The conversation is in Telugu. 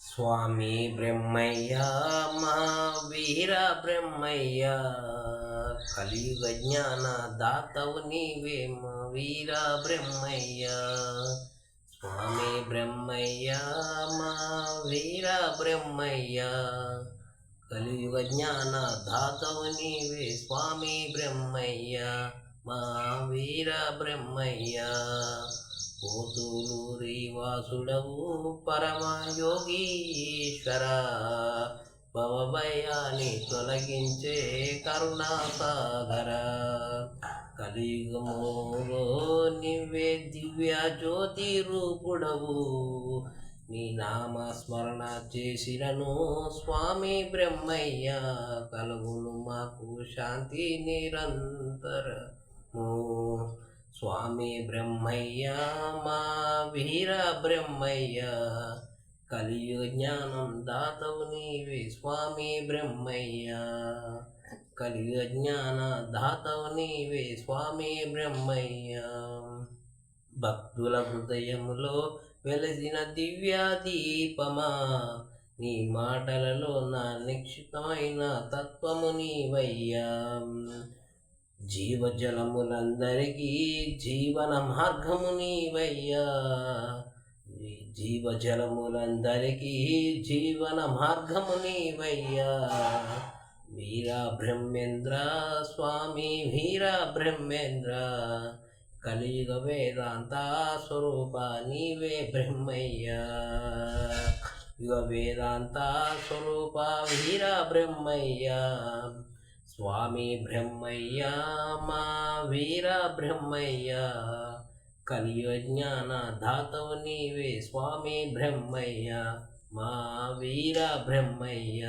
స్వామి బ్రహ్మయ్య మా వీర బ్రహ్మయ్య. కలియుగ జ్ఞాన దాతవు నీవే మా వీర బ్రహ్మయ్య. స్వామి బ్రహ్మయ్య మా వీర బ్రహ్మయ్య. కలియుగ జ్ఞాన దాతవు నీవే స్వామి బ్రహ్మయ్య మా వీర బ్రహ్మయ్య. పోతులూరి రీవాసుడవు పరమ యోగీశ్వర భవభయాన్ని తొలగించే కరుణాసాగర. కలియుగములో నివ్వే దివ్య జ్యోతి రూపుడవు. నీ నామస్మరణ చేసినను స్వామి బ్రహ్మయ్య. కలుగును మాకు శాంతి నిరంతరము. స్వామి బ్రహ్మయ్య మా వీర బ్రహ్మయ్య. కలియుగ జ్ఞానం దాతవు నీవే స్వామి బ్రహ్మయ్య. కలియుగ జ్ఞాన దాతవు నీవే స్వామి బ్రహ్మయ్య. భక్తుల హృదయములో వెలసిన దివ్య దీపమా. నీ మాటలలో నా నిక్షితమైన తత్వము నీవయ్యా. జీవజలములందరికీ జీవన మార్గము నీవయ్యా. జీవజలములందరికీ జీవన మార్గము నీవయ్యా. వీరా బ్రహ్మేంద్ర స్వామి వీర బ్రహ్మేంద్ర. కలియుగ వేదాంత స్వరూప నీవే బ్రహ్మయ్యా. యుగ వేదాంత స్వరూప వీరా బ్రహ్మయ్యా. స్వామి బ్రహ్మయ్య మా వీర బ్రహ్మయ్య కలియుగ జ్ఞాన దాతవు నీవే స్వామి బ్రహ్మయ్య మా వీర బ్రహ్మయ్య